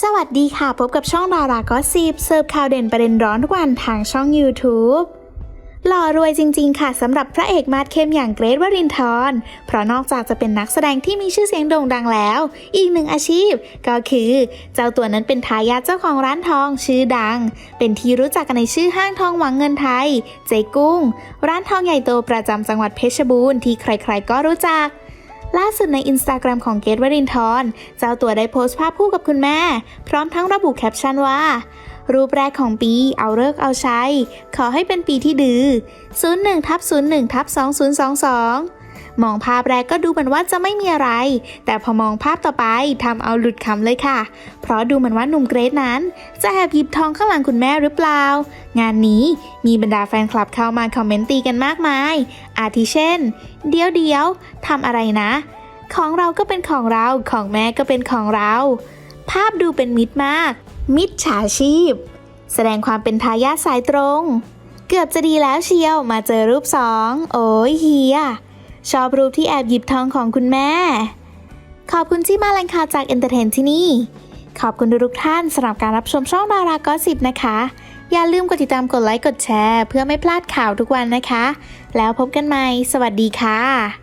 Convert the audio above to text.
สวัสดีค่ะ พบกับช่องดาราก็สิบเสิร์ฟข่าวเด่นประเด็นร้อนทุกวันทางช่อง YouTube หล่อรวยจริง ๆ ค่ะสำหรับพระเอกมาดเข้มอย่างเกรทวรินทร์เพราะนอกจากจะเป็นนักแสดงที่มีชื่อเสียงโด่งดังแล้ว อีกหนึ่งอาชีพ ก็คือ เจ้าตัวนั้นเป็นทายาทเจ้าของร้านทองชื่อดัง เป็นที่รู้จักกันในชื่อห้างทองหวังเงินไทย เจกุ้ง ร้านทองใหญ่โตประจำจังหวัดเพชรบูรณ์ที่ใคร ๆ ก็รู้จัก ล่าสุดในอินสตาแกรมของเกตวรินทร์เจ้าตัวได้โพสต์ภาพคู่กับคุณแม่ พร้อมทั้งระบุแคปชั่นว่า รูปแรกของปีเอาเลิกเอาใช้ ขอให้เป็นปีที่ดื้อ01ทับ01ทับ2022 มองภาพแรกก็ดูเหมือนว่าจะไม่มีอะไร แต่พอมองภาพต่อไปทำเอาหลุดคำเลยค่ะ เพราะดูเหมือนว่าหนุ่มเกรทนั้น จะแอบหยิบทองข้างหลังคุณแม่หรือเปล่า งานนี้มีบรรดาแฟนคลับเข้ามาคอมเมนต์ตีกันมากมาย อาทิเช่น เดี๋ยวเดี๋ยวทำอะไรนะ ของเราก็เป็นของเราของแม่ก็เป็นของเรา ภาพดูเป็นมิตรมาก มิจฉาชีพ แสดงความเป็นทายาทสายตรง เกือบจะดีแล้วเชียวมาเจอรูปสองโอ้ยเฮีย ชอบรูปที่แอบหยิบทองของคุณแม่ ขอบคุณที่มาแหล่งข่าวจากเอนเตอร์เทนที่นี่ ขอบคุณทุกท่านสำหรับการรับชมช่องดารากอสิบนะคะ อย่าลืมกดติดตามกดไลค์กดแชร์ เพื่อไม่พลาดข่าวทุกวันนะคะ แล้วพบกันใหม่ สวัสดีค่ะ